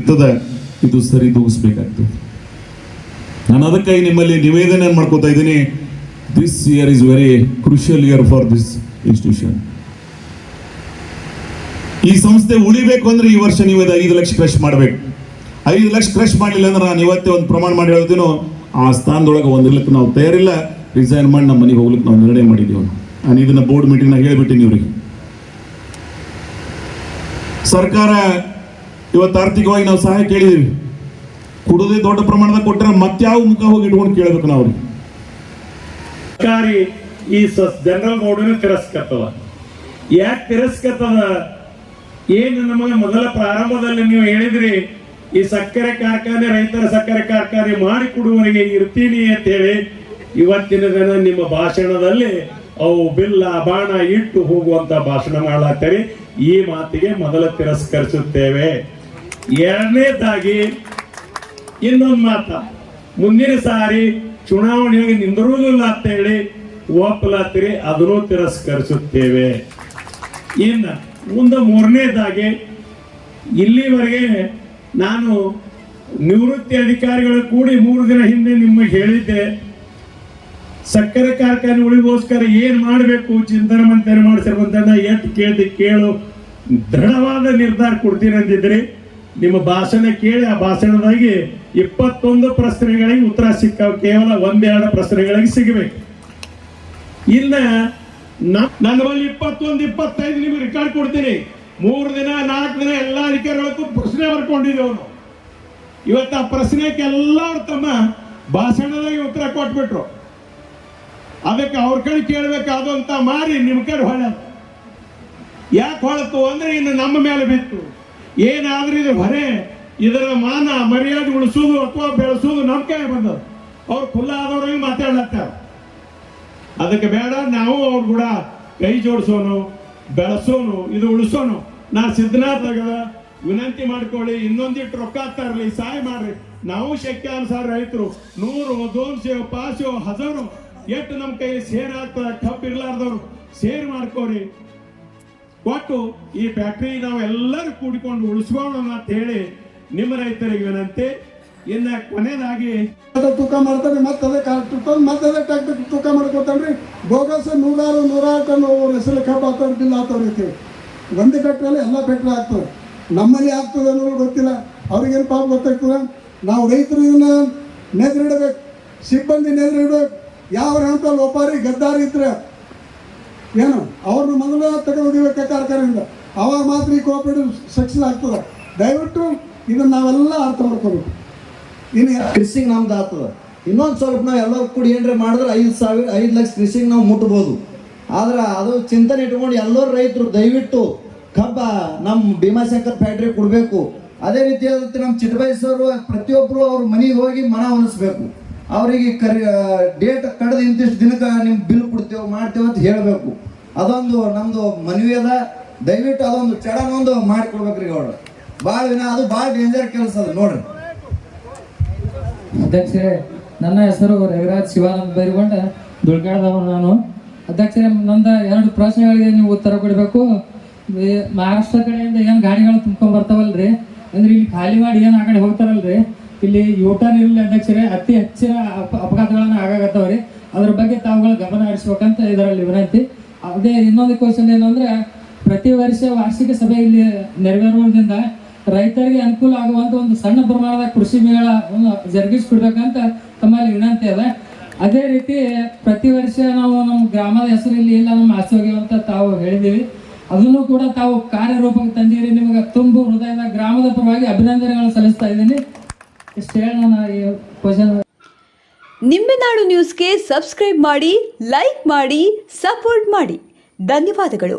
ಇರ್ತದ ಇದು ಸರಿ ತೂಗಿಸ್ಬೇಕಾಗ್ತದೆ ನಾನು ಅದಕ್ಕಾಗಿ ನಿಮ್ಮಲ್ಲಿ ನಿವೇದನೆ ಮಾಡ್ಕೋತಾ ಇದ್ದೀನಿ. This year is very crucial year for this institution ಈ ಸಂಸ್ಥೆ ಉಳಿಬೇಕು ಅಂದ್ರೆ ಈ ವರ್ಷ ನೀವು ಐದು ಲಕ್ಷ ಕ್ರಶ್ ಮಾಡಬೇಕು. ಐದು ಲಕ್ಷ ಕ್ರಶ್ ಮಾಡಲಿಲ್ಲ ಅಂದ್ರೆ ನಾನು ಇವತ್ತೇ ಒಂದು ಪ್ರಮಾಣ ಮಾಡಿ ಹೇಳ್ತೀನೋ ಆ ಸ್ಥಾನದೊಳಗೆ ಒಂದಿರ್ಲಿಕ್ಕೆ ನಾವು ತಯಾರಿಲ್ಲ. ರಿಸೈನ್ ಮಾಡಿ ನಮ್ಮ ಮನೆಗೆ ಹೋಗ್ಲಿಕ್ಕೆ ನಾವು ನಿರ್ಣಯ ಮಾಡಿದ್ದೀವಿ. ನಾನು ಇದನ್ನ ಬೋರ್ಡ್ ಮೀಟಿಂಗ್ನಾಗ ಹೇಳ್ಬಿಟ್ಟಿನಿ ಇವ್ರಿಗೆ. ಸರ್ಕಾರ ಇವತ್ತು ಆರ್ಥಿಕವಾಗಿ ನಾವು ಸಹಾಯ ಕೇಳಿದೀವಿ ಕುಡದೆ ದೊಡ್ಡ ಪ್ರಮಾಣದಾಗ ಕೊಟ್ಟರೆ ಮತ್ಯಾವ ಮುಖ ಹೋಗಿ ಇಟ್ಕೊಂಡು ಕೇಳಬೇಕು ನಾವು ಸರ್ಕಾರಿ ಈ ಜನರಲ್ ನೋಡಿನ ತಿರಸ್ಕತ್ತದ ಯಾಕೆ ತಿರಸ್ಕತ್ತದ ಏನು ನಮಗೆ ಮೊದಲ ಪ್ರಾರಂಭದಲ್ಲಿ ನೀವು ಹೇಳಿದ್ರಿ, ಈ ಸಕ್ಕರೆ ಕಾರ್ಖಾನೆ, ರೈತರ ಸಕ್ಕರೆ ಕಾರ್ಖಾನೆ ಮಾಡಿ ಕೊಡುವವರಿಗೆ ಇರ್ತೀನಿ ಅಂತ ಹೇಳಿ, ಇವತ್ತಿನ ದಿನ ನಿಮ್ಮ ಭಾಷಣದಲ್ಲಿ ಅವು ಬಿಲ್ಲ, ಬಾಣ ಇಟ್ಟು ಹೋಗುವಂತ ಭಾಷಣ ಮಾಡಲಾಗ್ತಾರೆ ಈ ಮಾತಿಗೆ ಮೊದಲ ತಿರಸ್ಕರಿಸುತ್ತೇವೆ. ಎರಡನೇದಾಗಿ ಇನ್ನೊಂದು ಮಾತ. ಮುಂದಿನ ಸಾರಿ ಚುನಾವಣೆಗೆ ನಿಂದಿರುವುದಿಲ್ಲ ಅಂತ ಹೇಳಿ ಒಪ್ಪಲಾತ್ರಿ, ಅದನ್ನು ತಿರಸ್ಕರಿಸುತ್ತೇವೆ. ಇನ್ನ ಮುಂದೆ ಮೂರನೇದಾಗಿ ಇಲ್ಲಿವರೆಗೆ ನಾನು ನಿವೃತ್ತಿ ಅಧಿಕಾರಿಗಳು ಕೂಡಿ ಮೂರು ದಿನ ಹಿಂದೆ ನಿಮಗೆ ಹೇಳಿದ್ದೆ, ಸಕ್ಕರೆ ಕಾರ್ಖಾನೆ ಉಳಿಗೋಸ್ಕರ ಏನ್ ಮಾಡಬೇಕು, ಚಿಂತನೆ ಮಂತ್ರಿ ಮಾಡಿಸಿರುವಂತ ಎತ್ತು ಕೇಳಿದೆ ಕೇಳು, ದೃಢವಾದ ನಿರ್ಧಾರ ಕೊಡ್ತೀನಿ ಅಂದಿದ್ರಿ ನಿಮ್ಮ ಭಾಷಣ ಕೇಳಿ, ಆ ಭಾಷಣದಾಗಿ ಇಪ್ಪತ್ತೊಂದು ಪ್ರಶ್ನೆಗಳಿಗೆ ಉತ್ತರ ಸಿಕ್ಕ ಕೇವಲ ಒಂದೆರಡು ಪ್ರಶ್ನೆಗಳಿಗೆ ಸಿಗಬೇಕು. ಇನ್ನ ನನ್ನ ಬಳಿ ಇಪ್ಪತ್ತೊಂದು, ಇಪ್ಪತ್ತೈದು ನಿಮ್ಗೆ ರೆಕಾರ್ಡ್ ಕೊಡ್ತೀನಿ. ಮೂರು ದಿನ, ನಾಲ್ಕು ದಿನ ಎಲ್ಲಾ ಅಧಿಕಾರಿಗಳಿಗೂ ಪ್ರಶ್ನೆ ಬರ್ಕೊಂಡಿದ್ದೆ ಅವನು ಇವತ್ತು ಆ ಪ್ರಶ್ನೆಗೆ ಎಲ್ಲರೂ ತಮ್ಮ ಭಾಷಣದಾಗಿ ಉತ್ತರ ಕೊಟ್ಬಿಟ್ರು. ಅದಕ್ಕೆ ಅವ್ರ ಕಡೆ ಕೇಳಬೇಕಾದಂತ ಮಾರಿ ನಿಮ್ಮ ಕಡೆ ಹೊಳ ಯಾಕೆ ಹೊಳತು ಅಂದ್ರೆ ಇನ್ನು ನಮ್ಮ ಮೇಲೆ ಬಿತ್ತು. ಏನಾದ್ರೂ ಇದು ಹೊರೆ, ಇದರ ಮಾನ ಮರ್ಯಾದೆ ಉಳಿಸೋದು ಅಥವಾ ಬೆಳೆಸೋದು ನಮ್ಮ ಕೈ ಬಂದದ್ದು. ಅವ್ರು ಖುಲ್ಲ ಆದವ್ರಿಗೆ ಮಾತಾಡ್ಲತ್ತಾರ. ಅದಕ್ಕೆ ಬೇಡ, ನಾವು ಅವ್ರು ಕೂಡ ಕೈ ಜೋಡಿಸೋನು, ಬೆಳೆಸೋನು, ಇದು ಉಳಿಸೋನು. ನಾ ಸಿದ್ಧನಾಥ್ ಆಗದ ವಿನಂತಿ ಮಾಡ್ಕೊಳ್ಳಿ ಇನ್ನೊಂದಿಟ್ಟು ರೊಕ್ಕ ತರಲಿ ಸಹಾಯ ಮಾಡ್ರಿ. ನಾವು ಶಕ್ಯ ಅನುಸಾರ ರೈತರು, ನೂರು ದೋನ್ಸೆ, ಪಾಸು, ಹಜಾರು, ಎಷ್ಟು ನಮ್ಮ ಕೈ ಸೇರ್ ಆಗ್ತದೆ ಕಬ್ಬು ಇರ್ಲಾರ್ದವ್ರು, ಸೇರ್ ಮಾಡ್ಕೋರಿ. ಕೊಟ್ಟು ಈ ಫ್ಯಾಕ್ಟ್ರಿ ನಾವೆಲ್ಲರೂ ಕೂಡಿಕೊಂಡು ಉಳಿಸ್ಕೊಳ್ಳೋಣ ಅಂತ ಹೇಳಿ ನಿಮ್ಮ ರೈತರಿಗೆ ವಿನಂತಿ. ಇನ್ನ ಕೊನೆಯದಾಗಿ ತೂಕ ಮಾಡ್ತಾರೆ, ಮತ್ತೆ ಅದೇ ಕರೆಕ್ಟ್ ಮತ್ತೆ ಅದೇ ಟ್ಯಾಕ್ಟರ್ ತೂಕ ಮಾಡ್ಕೊತಾನ್ರಿ ಬೋಗಸ್ ನೂರಾರು ನೂರಾರು ಟನ್ ಹೆಸರು ಕಬ್ಬು ಹಾಕೋರು ಬಿಲ್ ಐತಿ ಒಂದು ಫ್ಯಾಕ್ಟ್ರಿಯಲ್ಲಿ ಎಲ್ಲ ಫ್ಯಾಕ್ಟ್ರಿ ಆಗ್ತದೆ ನಮ್ಮಲ್ಲಿ ಆಗ್ತದೆ ಅನ್ನೋದು ಗೊತ್ತಿಲ್ಲ. ಅವ್ರಿಗೇನು ಪಾಪ ಗೊತ್ತಾಗ್ತದೆ? ನಾವು ರೈತರು ನೆದ್ರಿಡ್ಬೇಕು. ಸಿಬ್ಬಂದಿ ನೆದ್ರಿಡ್ಬೇಕು. ಯಾವ ಹಂತ ಲೋಪಾರಿ ಗದ್ದಾರಿ ಇದ್ರೆ ಏನು ಅವ್ರನ್ನ ಮೊದಲ ತೆಗೆದುಬೇಕು ಕಾರ್ಖಾನೆಯಿಂದ ಅವಾಗ ಮಾತ್ರ ಈ ಕೋಆಪರೇಟಿವ್ ಸಕ್ಸಸ್ ಆಗ್ತದೆ. ದಯವಿಟ್ಟು ಇದನ್ನು ನಾವೆಲ್ಲ ಅರ್ಥ ಮಾಡ್ಕೋಬೇಕು. ಇನ್ನು ಕೃಷಿಗೆ ನಮ್ದು ಆಗ್ತದೆ. ಇನ್ನೊಂದು ಸ್ವಲ್ಪ ನಾವು ಎಲ್ಲರೂ ಕೂಡಿ ಏನ್ರೆ ಮಾಡಿದ್ರೆ ಐದು ಸಾವಿರ, ಐದು ಲಕ್ಷ ಕೃಷಿಗೆ ನಾವು ಮುಟ್ಬೋದು. ಆದ್ರೆ ಅದು ಚಿಂತನೆ ಇಟ್ಕೊಂಡು ಎಲ್ಲರೂ ರೈತರು ದಯವಿಟ್ಟು ಕಬ್ಬ ನಮ್ಮ ಭೀಮಾಶಂಕರ್ ಫ್ಯಾಕ್ಟ್ರಿ ಕೊಡಬೇಕು. ಅದೇ ರೀತಿಯಾದಂತೆ ನಮ್ಮ ಚಿಟ್ಟಬೈಸವರು ಪ್ರತಿಯೊಬ್ಬರು ಅವ್ರ ಮನೆಗೆ ಹೋಗಿ ಮನ ಹೊಲಿಸ್ಬೇಕು ಅವರಿಗೆ ಕರಿ ಡೇಟ್ ಕಡ್ದು ಇಂತಿಷ್ಟು ದಿನಕ್ಕೆ ನಿಮ್ಮ ಬಿಲ್ ಕೊಡ್ತೇವೆ, ಮಾಡ್ತೇವೆ ಅಂತ ಹೇಳಬೇಕು. ಅದೊಂದು ನಮ್ಮದು ಮನವಿ ಅದ. ದಯವಿಟ್ಟು ಅದೊಂದು ಚಡನೊಂದು ಮಾಡಿಕೊಡ್ಬೇಕ್ರಿ ಗೌಡ್ರ ಭಾಳ ದಿನ ಅದು ಭಾಳ ಡೇಂಜರ್ ಕೆಲಸ ಅದು, ನೋಡ್ರಿ. ಅಧ್ಯಕ್ಷರೇ, ನನ್ನ ಹೆಸರು ರವಿರಾಜ್ ಶಿವಾನಂದ್ ಬೈರುಗೊಂಡ ದುಳ್ಗಾಡ್ದವನು ನಾನು. ಅಧ್ಯಕ್ಷರೇ, ನಂದ ಎರಡು ಪ್ರಶ್ನೆಗಳಿಗೆ ನೀವು ಉತ್ತರ ಕೊಡಬೇಕು. ಮಹಾರಾಷ್ಟ್ರ ಕಡೆಯಿಂದ ಏನು ಗಾಡಿಗಳು ತುಂಬ್ಕೊಂಡ್ ಬರ್ತಾವಲ್ರಿ? ಅಂದ್ರೆ ಇಲ್ಲಿ ಖಾಲಿ ಮಾಡಿ ಏನು ಆ ಕಡೆ ಹೋಗ್ತಾರಲ್ರಿ? ಇಲ್ಲಿ ಯೂಟರ್ನ್ ಇರಲಿ ಅಧ್ಯಕ್ಷರೇ ಅತಿ ಹೆಚ್ಚಿನ ಅಪ ಅಪಘಾತಗಳನ್ನ ಆಗಾಗತ್ತವ್ರಿ. ಅದ್ರ ಬಗ್ಗೆ ತಾವುಗಳು ಗಮನ ಹರಿಸ್ಬೇಕಂತ ಇದರಲ್ಲಿ ವಿನಂತಿ. ಅದೇ ಇನ್ನೊಂದು ಕ್ವಶನ್ ಅಂದ್ರೆ, ಪ್ರತಿ ವರ್ಷ ವಾರ್ಷಿಕ ಸಭೆ ಇಲ್ಲಿ ನೆರವೇರುವುದರಿಂದ ರೈತರಿಗೆ ಅನುಕೂಲ ಆಗುವಂತ ಒಂದು ಸಣ್ಣ ಪ್ರಮಾಣದ ಕೃಷಿ ಮೇಳ ಒಂದು ಜರುಗಿಸ್ಕೊಡ್ಬೇಕಂತ ತಮ್ಮಲ್ಲಿ ವಿನಂತಿ ಅದ ಅದೇ ರೀತಿ ಪ್ರತಿ ವರ್ಷ ನಾವು ನಮ್ಮ ಗ್ರಾಮದ ಹೆಸರು ಇಲ್ಲಿ ಇಲ್ಲ ನಮ್ಮ ಆಸೆ ಅಂತ ತಾವು ಹೇಳಿದ್ದೀವಿ. ಅದನ್ನು ಕೂಡ ತಾವು ಕಾರ್ಯರೂಪಕ್ಕೆ ತಂದಿರಿ. ನಿಮಗೆ ತುಂಬು ಹೃದಯದ ಗ್ರಾಮದ ಪರವಾಗಿ ಅಭಿನಂದನೆಗಳನ್ನು ಸಲ್ಲಿಸ್ತಾ ಇದ್ದೀನಿ. ನಿಂಬೆನಾಡು ನ್ಯೂಸ್ಗೆ ಸಬ್ಸ್ಕ್ರೈಬ್ ಮಾಡಿ ಲೈಕ್ ಮಾಡಿ ಸಪೋರ್ಟ್ ಮಾಡಿ. ಧನ್ಯವಾದಗಳು.